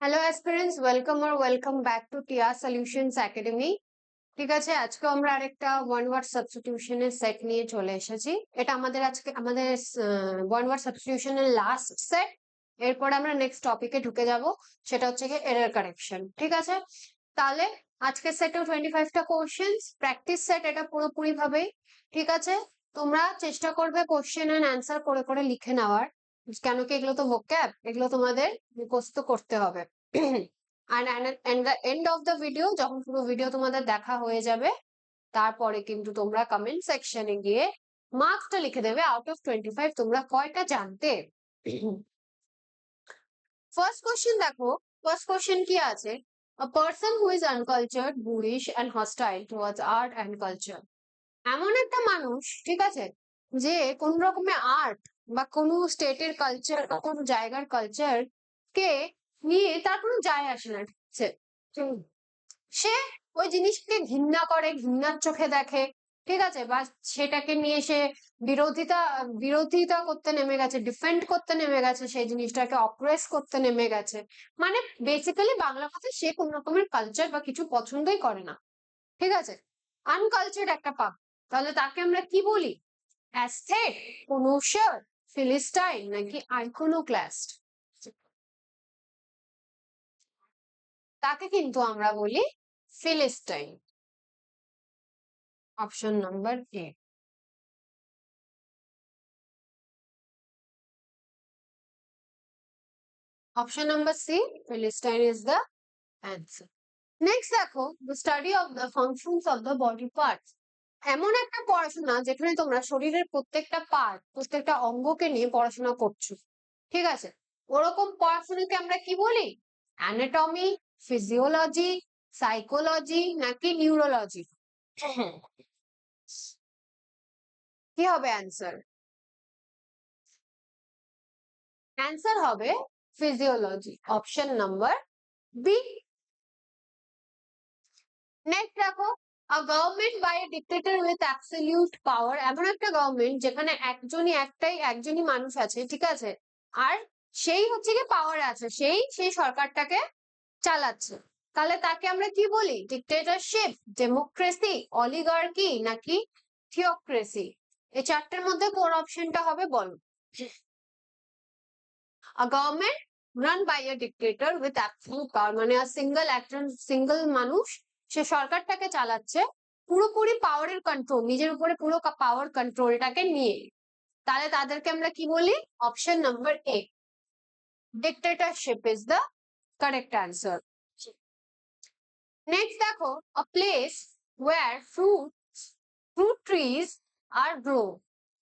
Hello aspirants welcome R welcome back to Tia solutions academy ঠিক আছে আজকে আমরা আরেকটা ওয়ান ওয়ার্ড সাবস্টিটিউশনের সেট নিয়ে চলে এসেছি। এটা আমাদের আজকে, আমাদের ওয়ান ওয়ার্ড সাবস্টিটিউশনের লাস্ট সেট এরপর আমরা নেক্সট টপিকে ঢুকে যাব। সেটা হচ্ছে কি এরর কারেকশন ঠিক আছে? তাহলে আজকের সেটে টোয়েন্টি ফাইভটা কোশ্চেন্স প্র্যাকটিস সেট এটা পুরোপুরি ভাবেই। ঠিক আছে? তোমরা চেষ্টা করবে কোশ্চেন অ্যান্ড অ্যান্সার করে করে লিখে নেওয়ার। কেন কি এগুলো তো ভোক্যাব এগুলো তোমাদের মুখস্থ করতে হবে। And end of the video যখন পুরো ভিডিও তোমাদের দেখা হয়ে যাবে তারপরে কিন্তু তোমরা কমেন্ট সেকশনে গিয়ে মার্কসটা লিখে দেবে আউট অফ টোয়েন্টি ফাইভ তোমরা কয়টা জানতে। ফার্স্ট কোশ্চেন দেখো ফার্স্ট কোশ্চেন কি আছে? A person who is uncultured, boorish and hostile towards art and culture. এমন একটা মানুষ ঠিক আছে যে কোন রকমের আর্ট বা কোনো স্টেটের কালচার বা কোনো জায়গার কালচার কে নিয়ে তার কোনো যায় আসে না, সে। ওই জিনিসকে ঘৃণা করে, ঘৃণার চোখে দেখে, ঠিক আছে? বা সেটাকে নিয়ে সে বিরোধিতা বিরোধিতা করতে নেমে গেছে ডিফেন্ড করতে নেমে গেছে, সেই জিনিসটাকে অপ্রেস করতে নেমে গেছে। মানে বেসিক্যালি বাংলা কথা সে কোন রকমের কালচার বা কিছু পছন্দই করে না। ঠিক আছে? আনকালচার্ড একটা পাপ। তাহলে তাকে আমরা কি বলি? অ্যাস্থেট কনুশার ফিলিস্টাইন নাকি আইকোনোক্লাস্ট তাকে কিন্তু আমরা বলি Philistine option number A Option number C, Philistine is the answer. Next দেখো the study of the functions of the body parts. এমন একটা পড়াশোনা যেখানে তোমরা শরীরের প্রত্যেকটা পার্ট প্রত্যেকটা অঙ্গকে নিয়ে পড়াশোনা করছ। ঠিক আছে? ওরকম পড়াশোনাকে আমরা কি বলি? অ্যানাটমি ফিজিওলজি সাইকোলজি নাকি নিউরোলজি কি হবে অ্যান্সার অ্যান্সার হবে physiology option number B next দেখো। A government by a dictator with absolute power এমন একটা গভর্নমেন্ট যেখানে একজনই একটাই একজনই মানুষ আছে, ঠিক আছে? আর সেই হচ্ছে কি পাওয়ার আছে, সেই সেই সরকারটাকে চালাচ্ছে। তাহলে তাকে আমরা কি বলি? ডিক্টেটরশিপ ডেমোক্রেসি অলিগার্কি নাকি থিওক্রেসি এই চারটের মধ্যে কোন অপশনটা হবে বলো। A government run by a dictator with absolute power মানে single, একজন সিঙ্গল মানুষ সে সরকারটাকে চালাচ্ছে পুরোপুরি পাওয়ারের কন্ট্রোল নিজের উপরে পুরো পাওয়ার কন্ট্রোলটাকে নিয়ে। তাহলে তাদেরকে আমরা কি বলি? Option number A dictatorship is the correct answer next দেখো a place where fruit fruit trees are grow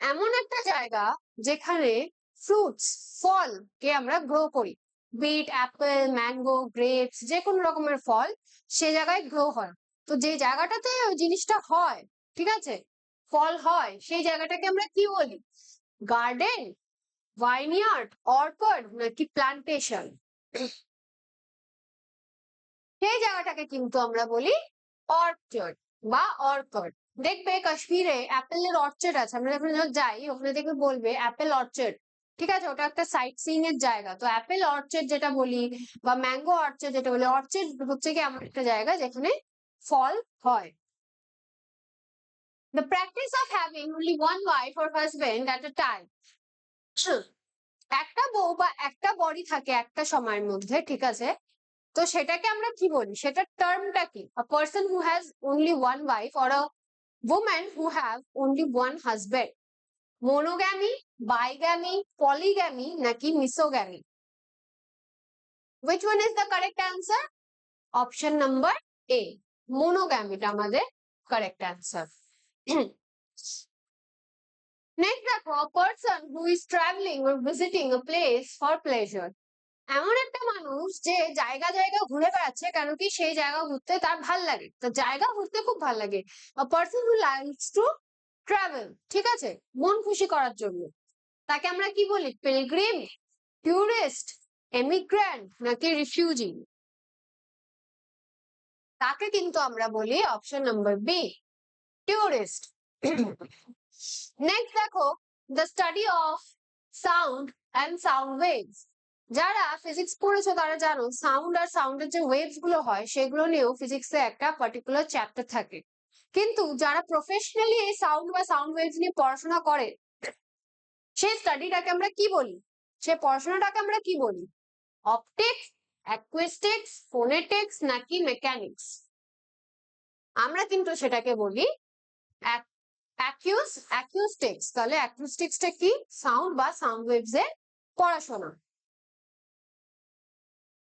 এমন একটা জায়গা যেখানে ফ্রুটস ফল কে আমরা গ্রো করি। বিট অ্যাপেল ম্যাঙ্গো গ্রেপস যে কোনো রকমের ফল সে জায়গায় গ্রো হয়। তো যে জায়গাটাতে ওই জিনিসটা হয়, ঠিক আছে? ফল হয়, সেই জায়গাটাকে আমরা কি বলি? গার্ডেন ভাইনিয়ার্ড অর্কার্ড নাকি প্লান্টেশন সেই জায়গাটাকে কিন্তু আমরা বলি অর্চার্ড বা অর্কার্ড দেখবে কাশ্মীরে অ্যাপেলের অর্চার্ড আছে, আমরা যখন যাই, ওখানে দেখবে বলবে অ্যাপেল অর্চার্ড ঠিক আছে? ওটা একটা সাইট সিইং এর জায়গা। তো অ্যাপেল অর্চার্ড যেটা বলি বা ম্যাঙ্গো অর্চার্ড যেটা বলি অর্চার্ড হচ্ছে কি এমন একটা জায়গা যেখানে ফল হয়। The practice of having only one wife or husband at a time. একটা বউ বা একটা বডি থাকে একটা সময়ের মধ্যে, ঠিক আছে? তো সেটাকে আমরা কি বলি? সেটা টার্মটা কি? A person who has only one wife or a women who have only one husband monogamy bigamy polygamy নাকি misogamy which one is the correct answer option number A মনোগ্যামিটা আমাদের কারেক্ট অ্যান্সার নেক্সট দেখো a person who is travelling or visiting a place for pleasure এমন একটা মানুষ যে জায়গা জায়গা ঘুরে বেড়াচ্ছে, কেন কি সেই জায়গা ঘুরতে তার ভালো লাগে। তো জায়গা ঘুরতে খুব ভালো লাগে। A person who likes to travel ঠিক আছে? মন খুশি করার জন্য। তাকে আমরা কি বলি? পিলগ্রিম টুরিস্ট এমিগ্র্যান্ট নাকি রিফিউজি তাকে কিন্তু আমরা বলি option number B tourist next দেখো the study of sound and sound waves যারা ফিজিক্স পড়েছো তারা জানো সাউন্ড আর সাউন্ডের যে ওয়েভসগুলো হয়, সেগুলো নিয়েও ফিজিক্সে একটা পার্টিকুলার চ্যাপ্টার থাকে। কিন্তু যারা প্রফেশনালি এই সাউন্ড বা সাউন্ড ওয়েভস নিয়ে পড়াশোনা করে, সেই স্টাডিটাকে আমরা কি বলি? সে পড়াশোনাটাকে আমরা কি বলি? অপটিক্স অ্যাকুইস্টিক্স ফোনেটিক্স নাকি মেকানিক্স আমরা কিন্তু সেটাকে বলি অ্যাকিউস অ্যাকিউস্টিক্স তাহলে অ্যাকিউস্টিক্সটা কি? সাউন্ড বা সাউন্ড ওয়েভস এর পড়াশোনা।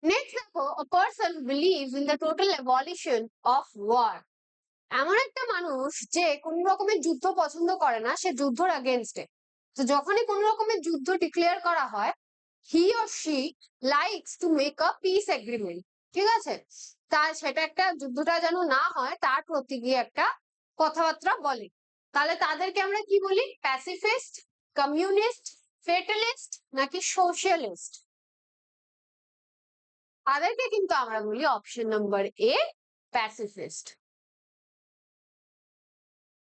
নেক্সট দেখো, a person believes in the total abolition of war এমন একটা মানুষ যে কোন রকমের যুদ্ধ পছন্দ করে না, সে যুদ্ধর এগেনস্টে তো যখনই কোন রকমের যুদ্ধ ডিক্লেয়ার করা হয় he or she likes to make a peace agreement ঠিক আছে? তার সেটা একটা যুদ্ধটা যেন না হয়, তার প্রতি গিয়ে একটা কথাবার্তা বলে। তাহলে তাদেরকে আমরা কি বলি? প্যাসিফিস্ট কমিউনিস্ট ফেটালিস্ট নাকি সোশ্যালিস্ট তাদেরকে কিন্তু আমরা বলি option number A pacifist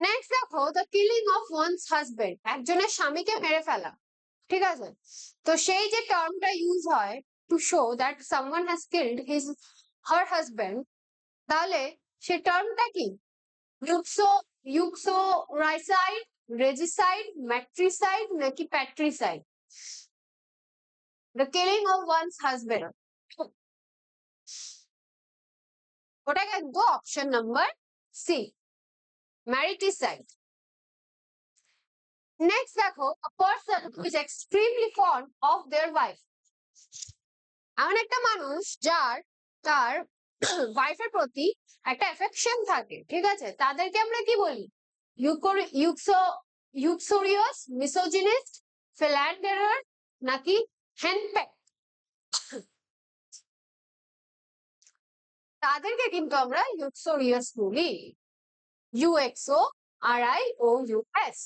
next দেখো the killing of one's husband একজনের স্বামীকে মেরে ফেলা, ঠিক আছে? তো সেই যে টার্মটা ইউজ হয় to show that someone has killed his her husband তাহলে সে টার্মটা কি? ইউক্সো ইউক্সো রাইসাইড রেজিসাইড ম্যাট্রিসাইড নাকি patricide the killing of one's husband ওটা কিন্তু option number C mariticide next দেখো, a person who is extremely fond of এমন একটা মানুষ যার, তার ওয়াইফের প্রতি একটা এফেকশন থাকে, ঠিক আছে? তাদেরকে আমরা কি বলি? ইউক্সো ইউক্সোরিয়াস মিসোজিনিস্ট ফিল্যান্ডারার নাকি হ্যান্ডপ্যাক তাদেরকে কিন্তু আমরা ইউক্সোরিয়াস বলি। U X O R I O U S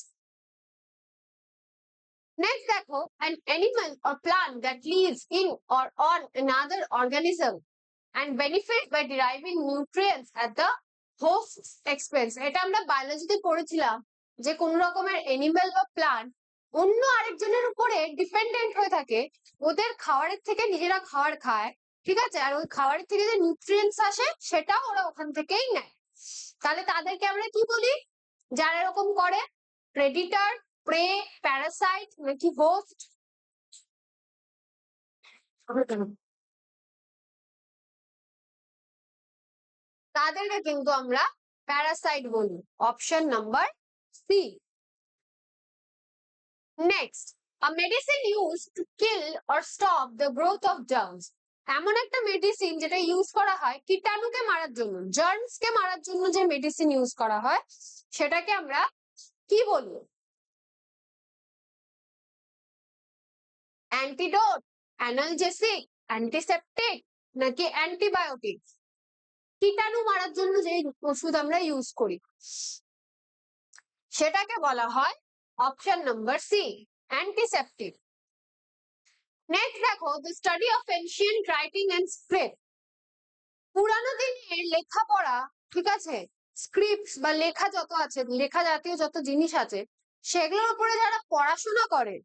Next দেখো an animal or plant that lives in or on another organism and benefits by deriving nutrients at the host's expense. এটা আমরা বায়োলজিতে পড়েছিলাম যে কোন রকমের এনিম্যাল বা plant অন্য আরেকজনের উপরে ডিপেন্ডেন্ট হয়ে থাকে, ওদের খাবারের থেকে নিজেরা খাবার খায়, ঠিক আছে? আর ওই খাবারের থেকে যে নিউট্রিয়েন্টস আসে, সেটাও ওরা ওখান থেকেই নেয়। তাহলে তাদেরকে আমরা কি বলি? যারা এরকম করে প্রেডিটার প্রে প্যারাসাইট নাকি হোস্ট তাদেরকে কিন্তু আমরা প্যারাসাইট বলি। Option number C next medicine used to kill or stop the growth of germs. এমন একটা মেডিসিন যেটা ইউজ করা হয়, কীটাণুকে মারার জন্য জার্মস কে মারার জন্য যে মেডিসিন ইউজ করা হয়, সেটাকে আমরা কি বলব অ্যান্টিডোট অ্যানালজেসিক অ্যান্টিসেপটিক নাকি অ্যান্টিবায়োটিক কীটাণু মারার জন্য যে ওষুধ আমরা ইউজ করি, সেটাকে বলা হয় option number C antiseptic next দেখো the study of ancient writing and script পুরানো দিনের লেখাপড়া, ঠিক আছে? স্ক্রিপ্ট বা লেখা যত আছে, লেখা জাতীয় যত জিনিস আছে, সেগুলোর উপরে যারা পড়াশোনা করে,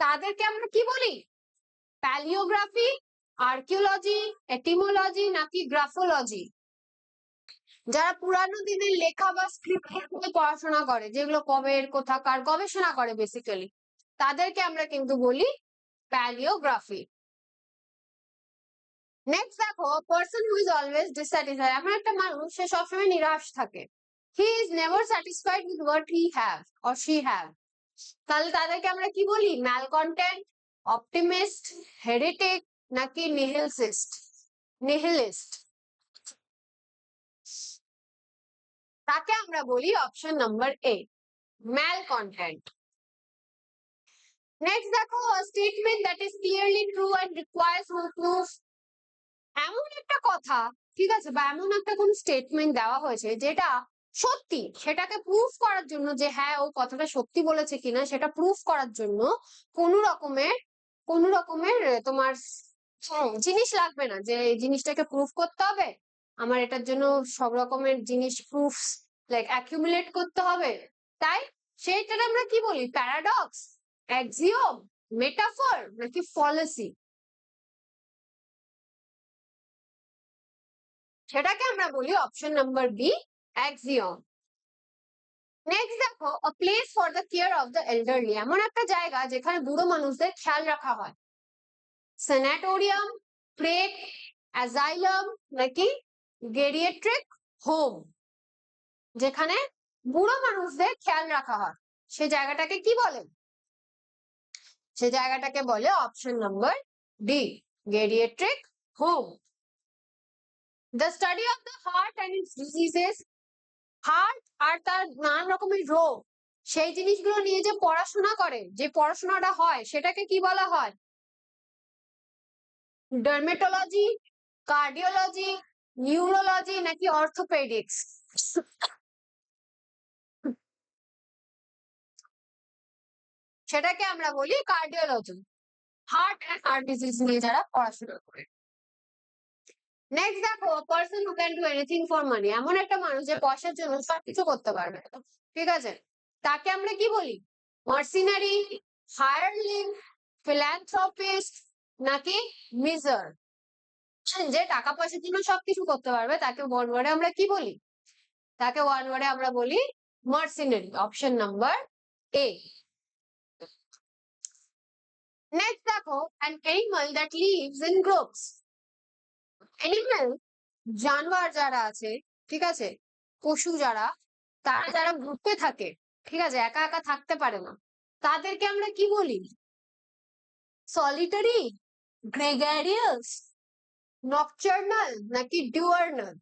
তাদেরকে আমরা কি বলি? প্যালিওগ্রাফি আর্কিওলজি এটিমোলজি নাকি গ্রাফোলজি যারা পুরানো দিনের লেখা বা স্ক্রিপ্ট পড়াশোনা করে, যেগুলো কবের, কোথাকার গবেষণা করে বেসিক্যালি তাদেরকে আমরা কিন্তু বলি প্যালিওগ্রাফি নেক্সট দেখো person who is always dissatisfied এমন একটা মানুষ, সে সবসময় নিরাশ থাকে। He is never satisfied with what he have or she have তাহলে তাদেরকে আমরা কি বলি? ম্যালকন্টেন্ট অপটিমিস্ট হেরিটেক নাকি নিহিলসিস্ট নিহিলিস্ট তাকে আমরা বলি option number A malcontent next দেখো statement that is clearly true and requires no proof এমন একটা কথা, ঠিক আছে, বা এমন একটা কোন স্টেটমেন্ট দেওয়া হয়েছে যেটা সত্যি, সেটাকে প্রুফ করার জন্য যে হ্যাঁ ও কথাটা সত্যি বলেছে কিনা, সেটা প্রুফ করার জন্য কোন রকমের কোন রকমের তোমার জিনিস লাগবে না যে এই জিনিসটাকে প্রুফ করতে হবে। আমার এটার জন্য সব রকমের জিনিস প্রুফ লাইক অ্যাকিউমুলেট করতে হবে। তাই, সেইটার আমরা কি বলি? প্যারাডক্স অ্যাক্সিওম মেটাফর নাকি ফলেসি সেটাকে আমরা বলি option number B axiom next দেখো a place for the care of the elderly এমন একটা জায়গা যেখানে বুড়ো মানুষদের খেয়াল রাখা হয়। স্যানাটোরিয়াম প্রেক অ্যাজাইলাম নাকি গেরিয়েট্রিক হোম যেখানে বুড়ো মানুষদের খেয়াল রাখা হয়। সে জায়গাটাকে কি বলে? সে জায়গাটাকে বলে option number D geriatric home the study of the heart and its diseases heart আর তার নানান রকমের রোগ। সেই জিনিসগুলো নিয়ে যে পড়াশোনা করে, যে পড়াশোনাটা হয়, সেটাকে কি বলা হয়? ডার্মেটোলজি কার্ডিওলজি নিউরোলজি নাকি অর্থোপেডিক্স সেটাকে আমরা বলি cardiology heart and heart disease নিয়ে যারা পড়াশোনা করে। নেক্সট দেখো person who can do anything for money এমন একটা মানুষ যে পয়সার জন্য সবকিছু করতে পারবে। ঠিক আছে? তাকে আমরা কি বলি? মার্সিনারি হায়ারলিং ফিল্যান্থ্রপিস্ট নাকি মিজার যে টাকা পয়সার জন্য সবকিছু করতে পারবে, তাকে ওয়ান ওয়ার্ডে আমরা কি বলি? তাকে ওয়ান ওয়ার্ডে আমরা বলি mercenary option number A next দেখো an animal that lives in groups. Animal জানোয়ার যারা আছে, ঠিক আছে? পশু যারা, তারা যারা গ্রুপে থাকে, ঠিক আছে? একা একা থাকতে পারে না। তাদেরকে আমরা কি বলি? সলিটারি গ্রেগারিয়াস নকচার্নাল নাকি ডিউয়ার্নাল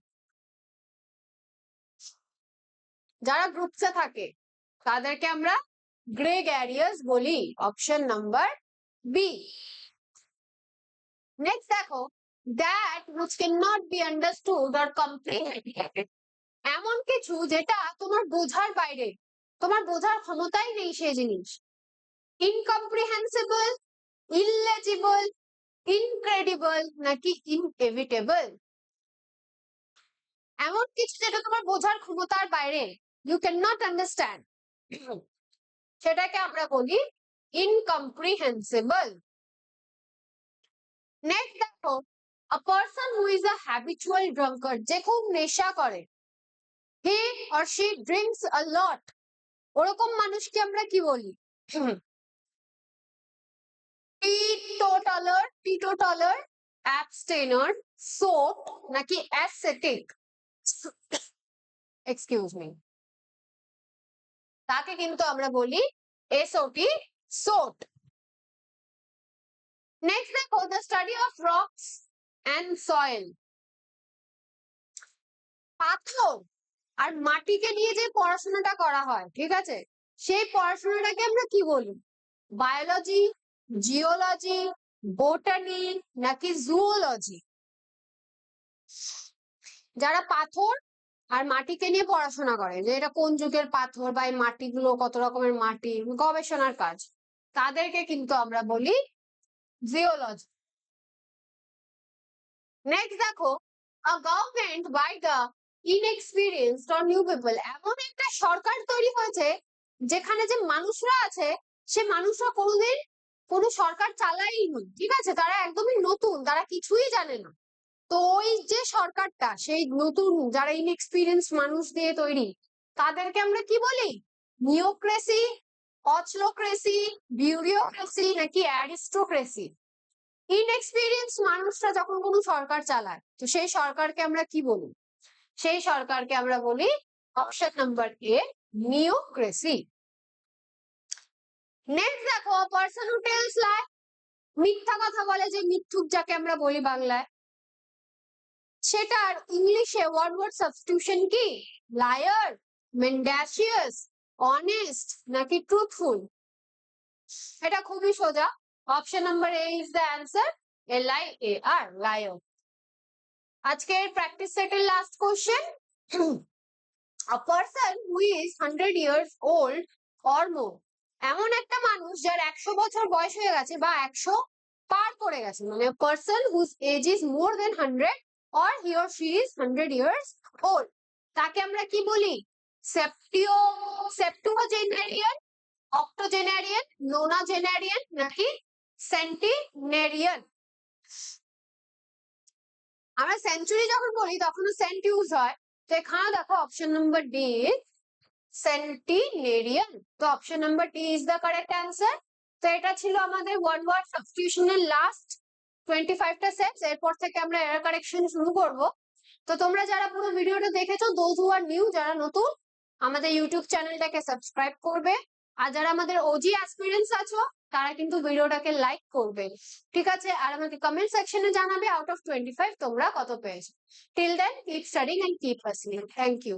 যারা গ্রুপসে থাকে, তাদেরকে আমরা গ্রেগারিয়াস বলি। অপশন নাম্বার বি নেক্সট দেখো, that which cannot be understood or comprehended. এমন কিছু যেটা তোমার বোঝার বাইরে, তোমার বোঝার ক্ষমতাই নেই সেই জিনিস। ইনকম্প্রিহেন্সিবল ইললেজিবল ইনক্রেডিবল নাকি ইনএভিটেবল এমন কিছু যেটা তোমার বোঝার ক্ষমতার বাইরে ইউ ক্যান নট আন্ডারস্ট্যান্ড সেটাকে আমরা বলি ইনকম্প্রিহেন্সিবল নেক্সট দেখো a person who is a habitual drunkard যে খুব নেশা করে he or she drinks a lot ওরকম মানুষকে আমরা কি বলি teetotaler teetotaler abstainer soap নাকি ascetic এক্সকিউজ মি তাকে কিন্তু আমরা বলি S O T sot next দেখো the study of rocks and soil পাথর আর মাটিকে নিয়ে যে পড়াশোনাটা করা হয়, ঠিক আছে? সেই পড়াশোনাটাকে আমরা কি বলি? বায়োলজি জিওলজি বোটানি নাকি জুওলজি যারা পাথর আর মাটিকে নিয়ে পড়াশোনা করে, যে এটা কোন যুগের পাথর বা এই মাটিগুলো কত রকমের মাটি, গবেষণার কাজ। তাদেরকে কিন্তু আমরা বলি জিওলজি নেক্সট দেখো a government by the inexperienced or new people এমন একটা সরকার তৈরি হয়েছে যেখানে যে মানুষরা আছে, সে মানুষরা কোনোদিন কোনো সরকার চালাই চালায়নি ঠিক আছে? তারা একদমই নতুন, তারা কিছুই জানে না। তো ওই যে সরকারটা, সেই নতুন, যারা ইনএক্সপিরিয়েন্স মানুষ দিয়ে তৈরি, তাদেরকে আমরা কি বলি? নিওক্রেসি অচলোক্রেসি বিউরিওক্রেসি নাকি অ্যারিস্টোক্রেসি? ইনএক্সপিরিয়েন্স মানুষরা যখন কোনো সরকার চালায়, তো সেই সরকারকে আমরা কি বলি? সেই সরকারকে আমরা বলি option number A neocracy next দেখো পার্সন হু টেলস লাই মিথ্যা কথা বলে যে মিথ্যুক যাকে আমরা বলি বাংলায়। সেটার ইংলিশে ওয়ান ওয়ার্ড সাবস্টিটিউশন কি? লায়ার মেন্ডাসিয়াস অনেস্ট নাকি ট্রুথফুল এটা খুবই সোজা। Option number A is the answer L I A R liar আজকের প্র্যাকটিস সেটের last question a person who is 100 years old or more, এমন একটা মানুষ যার একশো বছর বয়স হয়ে গেছে বা একশো পার করে গেছে মানে person whose age is more than hundred or he or she is hundred years old তাকে আমরা কি বলি? সেপ্টিও সেপ্টুয়াজেন্টারিয়ান অক্টোজেনারিয়ান নোনাজেনারিয়ান নাকি সেন্টিনেরিয়ান আমরা সেঞ্চুরি যখন বলি তখনও সেন্ট ইউজ হয়। তো এখানে দেখো অপশন নাম্বার ডি সেন্টিনেরিয়ান তো option number D is the correct answer তো এটা ছিল আমাদের ওয়ান ওয়ার্ড সাবস্টিটিউশনের লাস্ট টোয়েন্টি ফাইভটা সেটস এরপর থেকে আমরা এরার কারেকশন শুরু করব। তো তোমরা যারা পুরো ভিডিওটা দেখেছ দোজ হু আর নিউ যারা নতুন আমাদের ইউটিউব চ্যানেলটাকে সাবস্ক্রাইব করবে। আর যারা আমাদের ওজি অ্যাসপিরিয়েন্স আছো, তারা কিন্তু ভিডিওটাকে লাইক করবে। ঠিক আছে? আর আমাকে কমেন্ট সেকশনে জানাবে আউট অফ টোয়েন্টি ফাইভ তোমরা কত পেয়েছ। Till then keep studying and keep hustling thank you